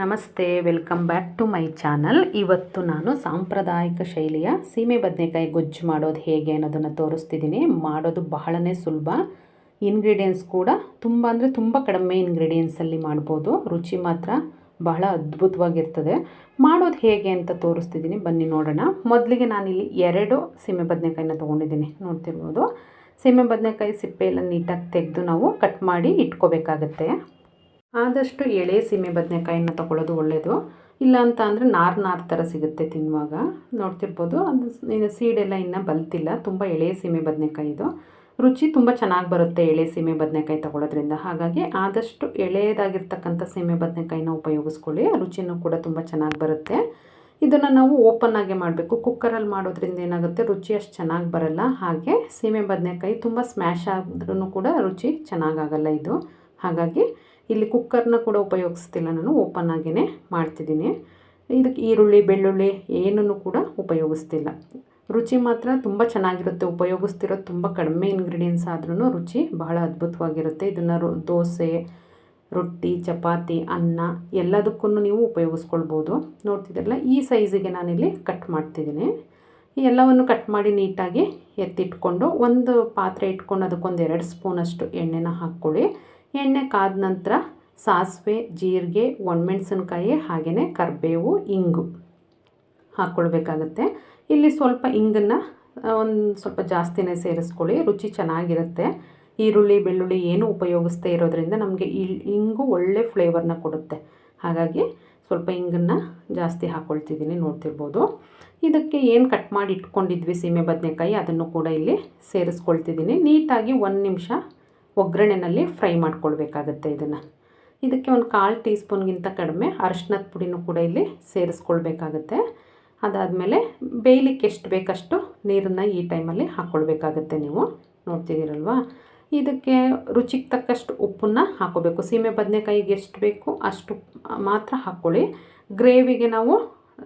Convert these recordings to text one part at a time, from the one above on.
ನಮಸ್ತೆ, welcome back to my channel. ಇವತ್ತು ನಾನು ಸಾಂಪ್ರದಾಯಿಕ ಶೈಲಿಯ ಸೀಮೆ ಬದನೆಕಾಯಿ ಗೊಜ್ಜು ಮಾಡೋದು ಹೇಗೆ ಅನ್ನೋದನ್ನು ತೋರಿಸ್ತಿದ್ದೀನಿ. ಮಾಡೋದು ಬಹಳನೇ ಸುಲಭ. ಇಂಗ್ರೀಡಿಯೆಂಟ್ಸ್ ಕೂಡ ತುಂಬ ಅಂದರೆ ತುಂಬ ಕಡಿಮೆ ಇಂಗ್ರೀಡಿಯೆಂಟ್ಸಲ್ಲಿ ಮಾಡ್ಬೋದು. ರುಚಿ ಮಾತ್ರ ಬಹಳ ಅದ್ಭುತವಾಗಿರ್ತದೆ. ಮಾಡೋದು ಹೇಗೆ ಅಂತ ತೋರಿಸ್ತಿದ್ದೀನಿ. ಬನ್ನಿ ನೋಡೋಣ. ಮೊದಲಿಗೆ ನಾನಿಲ್ಲಿ ಎರಡು ಸೀಮೆ ಬದನೆಕಾಯಿನ ತೊಗೊಂಡಿದ್ದೀನಿ. ನೋಡ್ತಿರ್ಬೋದು. ಸೀಮೆ ಬದನೆಕಾಯಿ ಸಿಪ್ಪೆ ಎಲ್ಲ ನೀಟಾಗಿ ತೆಗೆದು ನಾವು ಕಟ್ ಮಾಡಿ ಇಟ್ಕೋಬೇಕಾಗತ್ತೆ. ಆದಷ್ಟು ಎಳೆ, ಸೀಮೆ, ಬದನೆಕಾಯಿನ ತೊಗೊಳ್ಳೋದು ಒಳ್ಳೆಯದು ಇಲ್ಲ ಅಂತ ಅಂದರೆ ನಾರು ನಾರು ಥರ ಸಿಗುತ್ತೆ ತಿನ್ನುವಾಗ. ನೋಡ್ತಿರ್ಬೋದು. ಅದು ಇನ್ನು ಸೀಡೆಲ್ಲ ಇನ್ನೂ ಬಲ್ತಿಲ್ಲ. ತುಂಬ ಎಳೆ, ಸೀಮೆ, ಬದನೆಕಾಯಿ ಇದು. ರುಚಿ ತುಂಬ ಚೆನ್ನಾಗಿ ಬರುತ್ತೆ ಎಳೆ, ಸೀಮೆ, ಬದನೆಕಾಯಿ ತೊಗೊಳೋದ್ರಿಂದ ಹಾಗಾಗಿ ಆದಷ್ಟು ಎಳೆಯದಾಗಿರ್ತಕ್ಕಂಥ ಸೀಮೆ, ಬದನೆಕಾಯಿನ ಉಪಯೋಗಿಸ್ಕೊಳ್ಳಿ. ರುಚಿನೂ ಕೂಡ ತುಂಬ ಚೆನ್ನಾಗಿ ಬರುತ್ತೆ. ಇದನ್ನು ನಾವು ಓಪನ್ ಆಗಿ ಮಾಡಬೇಕು. ಕುಕ್ಕರಲ್ಲಿ ಮಾಡೋದ್ರಿಂದ ಏನಾಗುತ್ತೆ? ರುಚಿ ಅಷ್ಟು ಚೆನ್ನಾಗಿ ಬರಲ್ಲ. ಹಾಗೆ ಸೀಮೆ, ಬದನೆಕಾಯಿ ತುಂಬ ಸ್ಮ್ಯಾಶ್ ಆದ್ರೂ ಕೂಡ ರುಚಿ ಚೆನ್ನಾಗಾಗಲ್ಲ ಇದು. ಹಾಗಾಗಿ ಇಲ್ಲಿ ಕುಕ್ಕರ್ನ ಕೂಡ ಉಪಯೋಗಿಸ್ತಿಲ್ಲ ನಾನು ಓಪನ್ ಆಗಿಯೇ ಮಾಡ್ತಿದ್ದೀನಿ. ಇದಕ್ಕೆ ಈರುಳ್ಳಿ, ಬೆಳ್ಳುಳ್ಳಿ ಏನನ್ನು ಕೂಡ ಉಪಯೋಗಿಸ್ತಿಲ್ಲ. ರುಚಿ ಮಾತ್ರ ತುಂಬ ಚೆನ್ನಾಗಿರುತ್ತೆ ಉಪಯೋಗಿಸ್ತಿರೋದು ತುಂಬ ಕಡಿಮೆ ಇಂಗ್ರೀಡಿಯೆಂಟ್ಸ್ ಆದ್ರೂ ರುಚಿ ಬಹಳ ಅದ್ಭುತವಾಗಿರುತ್ತೆ. ಇದನ್ನು ದೋಸೆ, ರೊಟ್ಟಿ, ಚಪಾತಿ, ಅನ್ನ ಎಲ್ಲದಕ್ಕೂ ನೀವು ಉಪಯೋಗಿಸ್ಕೊಳ್ಬೋದು. ನೋಡ್ತಿದ್ರಲ್ಲ ಈ ಸೈಜಿಗೆ ನಾನಿಲ್ಲಿ ಕಟ್ ಮಾಡ್ತಿದ್ದೀನಿ. ಎಲ್ಲವನ್ನು ಕಟ್ ಮಾಡಿ ನೀಟಾಗಿ ಎತ್ತಿಟ್ಕೊಂಡು ಒಂದು ಪಾತ್ರೆ ಇಟ್ಕೊಂಡು ಅದಕ್ಕೊಂದು ಎರಡು ಸ್ಪೂನಷ್ಟು ಎಣ್ಣೆನ ಹಾಕ್ಕೊಳ್ಳಿ. ಎಣ್ಣೆ ಕಾದ ನಂತರ ಸಾಸಿವೆ, ಜೀರಿಗೆ, ಒಣಮೆಣ್ಸಿನ್ಕಾಯಿ ಹಾಗೆಯೇ ಕರಿಬೇವು, ಇಂಗು ಹಾಕ್ಕೊಳ್ಬೇಕಾಗತ್ತೆ ಇಲ್ಲಿ ಸ್ವಲ್ಪ ಇಂಗನ್ನು ಒಂದು ಸ್ವಲ್ಪ ಜಾಸ್ತಿನೇ ಸೇರಿಸ್ಕೊಳ್ಳಿ, ರುಚಿ ಚೆನ್ನಾಗಿರುತ್ತೆ. ಈರುಳ್ಳಿ, ಬೆಳ್ಳುಳ್ಳಿ ಏನು ಉಪಯೋಗಿಸ್ತೇ ಇರೋದ್ರಿಂದ ನಮಗೆ ಇಂಗು ಒಳ್ಳೆ ಫ್ಲೇವರ್ನ ಕೊಡುತ್ತೆ. ಹಾಗಾಗಿ ಸ್ವಲ್ಪ ಇಂಗನ್ನು ಜಾಸ್ತಿ ಹಾಕ್ಕೊಳ್ತಿದ್ದೀನಿ ನೋಡ್ತಿರ್ಬೋದು. ಇದಕ್ಕೆ ಏನು ಕಟ್ ಮಾಡಿ ಇಟ್ಕೊಂಡಿದ್ವಿ, ಸೀಮೆ ಬದನೆಕಾಯಿ, ಅದನ್ನು ಕೂಡ ಇಲ್ಲಿ ಸೇರಿಸ್ಕೊಳ್ತಿದ್ದೀನಿ. ನೀಟಾಗಿ ಒಂದು ನಿಮಿಷ ಒಗ್ಗರಣೆನಲ್ಲಿ ಫ್ರೈ ಮಾಡ್ಕೊಳ್ಬೇಕಾಗತ್ತೆ ಇದನ್ನು. ಇದಕ್ಕೆ ಒಂದು ಕಾಲು ಟೀ ಸ್ಪೂನ್ಗಿಂತ ಕಡಿಮೆ ಅರಶಿನದ ಪುಡಿನೂ ಕೂಡ ಇಲ್ಲಿ ಸೇರಿಸ್ಕೊಳ್ಬೇಕಾಗತ್ತೆ. ಅದಾದಮೇಲೆ ಬೇಯಲಿಕ್ಕೆ ಎಷ್ಟು ಬೇಕಷ್ಟು ನೀರನ್ನು ಈ ಟೈಮಲ್ಲಿ ಹಾಕ್ಕೊಳ್ಬೇಕಾಗತ್ತೆ ನೀವು. ನೋಡ್ತಿದ್ದೀರಲ್ವಾ? ಇದಕ್ಕೆ ರುಚಿಗೆ ತಕ್ಕಷ್ಟು ಉಪ್ಪನ್ನು ಹಾಕೋಬೇಕು. ಸೀಮೆ ಬದನೆಕಾಯಿಗೆ ಎಷ್ಟು ಬೇಕು ಅಷ್ಟು ಮಾತ್ರ ಹಾಕ್ಕೊಳ್ಳಿ ಗ್ರೇವಿಗೆ ನಾವು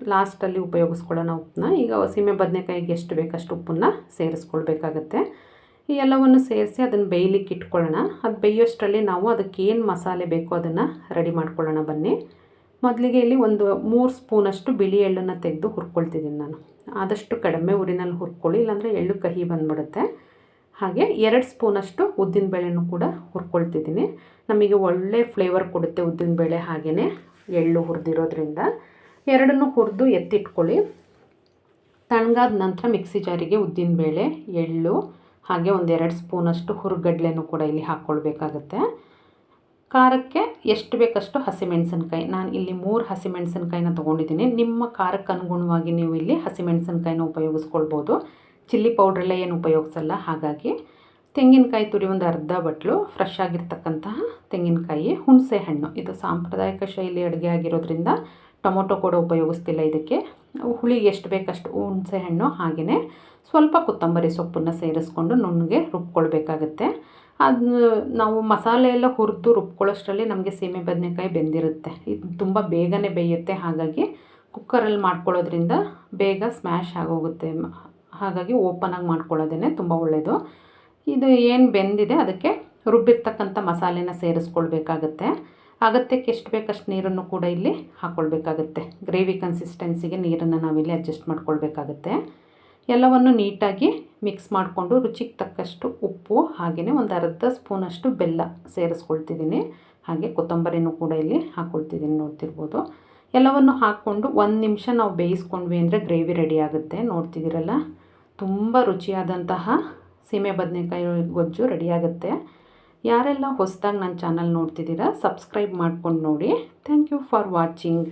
ಲಾಸ್ಟಲ್ಲಿ ಉಪಯೋಗಿಸ್ಕೊಳ್ಳೋಣ ಉಪ್ಪನ್ನ. ಈಗ ಸೀಮೆ ಬದನೆಕಾಯಿಗೆ ಎಷ್ಟು ಬೇಕಷ್ಟು ಉಪ್ಪನ್ನು ಸೇರಿಸ್ಕೊಳ್ಬೇಕಾಗತ್ತೆ. ಈ ಎಲ್ಲವನ್ನು ಸೇರಿಸಿ ಅದನ್ನು ಬೇಯಲಿಕ್ಕೆ ಇಟ್ಕೊಳ್ಳೋಣ. ಅದು ಬೇಯೋಷ್ಟರಲ್ಲಿ ನಾವು ಅದಕ್ಕೆ ಏನು ಮಸಾಲೆ ಬೇಕೋ ಅದನ್ನು ರೆಡಿ ಮಾಡ್ಕೊಳ್ಳೋಣ ಬನ್ನಿ. ಮೊದಲಿಗೆ ಇಲ್ಲಿ ಒಂದು ಮೂರು ಸ್ಪೂನಷ್ಟು ಬಿಳಿ ಎಳ್ಳನ್ನು ತೆಗೆದು ಹುರ್ಕೊಳ್ತಿದ್ದೀನಿ ನಾನು. ಆದಷ್ಟು ಕಡಿಮೆ ಊರಿನಲ್ಲಿ ಹುರ್ಕೊಳ್ಳಿ, ಇಲ್ಲಾಂದರೆ ಎಳ್ಳು ಕಹಿ ಬಂದುಬಿಡುತ್ತೆ. ಹಾಗೆ ಎರಡು ಸ್ಪೂನಷ್ಟು ಉದ್ದಿನಬೇಳೆನೂ ಕೂಡ ಹುರ್ಕೊಳ್ತಿದ್ದೀನಿ. ನಮಗೆ ಒಳ್ಳೆ ಫ್ಲೇವರ್ ಕೊಡುತ್ತೆ ಉದ್ದಿನಬೇಳೆ ಹಾಗೆಯೇ ಎಳ್ಳು ಹುರಿದಿರೋದ್ರಿಂದ. ಎರಡನ್ನೂ ಹುರಿದು ಎತ್ತಿಟ್ಕೊಳ್ಳಿ. ತಣ್ಣಗಾದ ನಂತರ ಮಿಕ್ಸಿ ಜಾರಿಗೆ ಉದ್ದಿನಬೇಳೆ ಎಳ್ಳು ಹಾಗೆ ಒಂದೆರಡು ಸ್ಪೂನಷ್ಟು ಹುರುಗಡ್ಲೆನೂ ಕೂಡ ಇಲ್ಲಿ ಹಾಕ್ಕೊಳ್ಬೇಕಾಗತ್ತೆ. ಖಾರಕ್ಕೆ ಎಷ್ಟು ಬೇಕಷ್ಟು ಹಸಿಮೆಣಸಿನ್ಕಾಯಿ. ನಾನು ಇಲ್ಲಿ ಮೂರು ಹಸಿಮೆಣಸಿನ್ಕಾಯಿನ ತೊಗೊಂಡಿದ್ದೀನಿ. ನಿಮ್ಮ ಖಾರಕ್ಕೆ ಅನುಗುಣವಾಗಿ ನೀವು ಇಲ್ಲಿ ಹಸಿಮೆಣಸಿನ್ಕಾಯಿನ ಉಪಯೋಗಿಸ್ಕೊಳ್ಬೋದು. ಚಿಲ್ಲಿ ಪೌಡ್ರೆಲ್ಲ ಏನು ಉಪಯೋಗಿಸಲ್ಲ. ಹಾಗಾಗಿ ತೆಂಗಿನಕಾಯಿ ತುರಿ ಒಂದು ಅರ್ಧ ಬಟ್ಲು ಫ್ರೆಶ್ ಆಗಿರ್ತಕ್ಕಂತಹ ತೆಂಗಿನಕಾಯಿ ಹುಣಸೆ ಹಣ್ಣು ಇದು ಸಾಂಪ್ರದಾಯಿಕ ಶೈಲಿ ಅಡುಗೆ ಆಗಿರೋದ್ರಿಂದ ಟೊಮೊಟೊ ಕೂಡ ಉಪಯೋಗಿಸ್ತಿಲ್ಲ ಇದಕ್ಕೆ. ಹುಳಿಗೆ ಎಷ್ಟು ಬೇಕಷ್ಟು ಹುಣಸೆ ಹಣ್ಣು ಹಾಗೆಯೇ ಸ್ವಲ್ಪ ಕೊತ್ತಂಬರಿ ಸೊಪ್ಪನ್ನು ಸೇರಿಸ್ಕೊಂಡು ನುಣ್ಣಗೆ ರುಬ್ಕೊಳ್ಬೇಕಾಗತ್ತೆ. ಅದು ನಾವು ಮಸಾಲೆ ಎಲ್ಲ ಹುರಿದು ರುಬ್ಕೊಳ್ಳೋಷ್ಟರಲ್ಲಿ ನಮಗೆ ಸೀಮೆ ಬದನೆಕಾಯಿ ಬೆಂದಿರುತ್ತೆ. ಇದು ತುಂಬ ಬೇಗನೆ ಬೇಯುತ್ತೆ. ಹಾಗಾಗಿ ಕುಕ್ಕರಲ್ಲಿ ಮಾಡ್ಕೊಳ್ಳೋದ್ರಿಂದ ಬೇಗ ಸ್ಮ್ಯಾಶ್ ಆಗೋಗುತ್ತೆ. ಹಾಗಾಗಿ ಓಪನಾಗಿ ಮಾಡ್ಕೊಳ್ಳೋದೇ ತುಂಬ ಒಳ್ಳೆಯದು ಇದು ಏನು ಬೆಂದಿದೆ ಅದಕ್ಕೆ ರುಬ್ಬಿರ್ತಕ್ಕಂಥ ಮಸಾಲೆನ ಸೇರಿಸ್ಕೊಳ್ಬೇಕಾಗತ್ತೆ. ಅಗತ್ಯಕ್ಕೆ ಎಷ್ಟು ಬೇಕಷ್ಟು ನೀರನ್ನು ಕೂಡ ಇಲ್ಲಿ ಹಾಕ್ಕೊಳ್ಬೇಕಾಗತ್ತೆ ಗ್ರೇವಿ ಕನ್ಸಿಸ್ಟೆನ್ಸಿಗೆ ನೀರನ್ನು ನಾವಿಲ್ಲಿ ಅಡ್ಜಸ್ಟ್ ಮಾಡ್ಕೊಳ್ಬೇಕಾಗತ್ತೆ. ಎಲ್ಲವನ್ನು ನೀಟಾಗಿ ಮಿಕ್ಸ್ ಮಾಡಿಕೊಂಡು ರುಚಿಗೆ ತಕ್ಕಷ್ಟು ಉಪ್ಪು, ಹಾಗೆಯೇ ಒಂದು ಅರ್ಧ ಸ್ಪೂನಷ್ಟು ಬೆಲ್ಲ ಸೇರಿಸ್ಕೊಳ್ತಿದ್ದೀನಿ. ಹಾಗೆ ಕೊತ್ತಂಬರಿನೂ ಕೂಡ ಇಲ್ಲಿ ಹಾಕ್ಕೊಳ್ತಿದ್ದೀನಿ ನೋಡ್ತಿರ್ಬೋದು. ಎಲ್ಲವನ್ನು ಹಾಕ್ಕೊಂಡು ಒಂದು ನಿಮಿಷ ನಾವು ಬೇಯಿಸ್ಕೊಂಡ್ವಿ ಅಂದರೆ ಗ್ರೇವಿ ರೆಡಿ ಆಗುತ್ತೆ. ನೋಡ್ತಿದ್ದೀರಲ್ಲ? ತುಂಬ ರುಚಿಯಾದಂತಹ ಸೀಮೆ ಬದನೆಕಾಯಿ ಗೊಜ್ಜು ರೆಡಿಯಾಗುತ್ತೆ ಯಾರೆಲ್ಲ ಹೊಸದಾಗಿ ನನ್ನ ಚಾನಲ್ ನೋಡ್ತಿದ್ದೀರಾ ಸಬ್ಸ್ಕ್ರೈಬ್ ಮಾಡ್ಕೊಂಡು ನೋಡಿ. Thank you for watching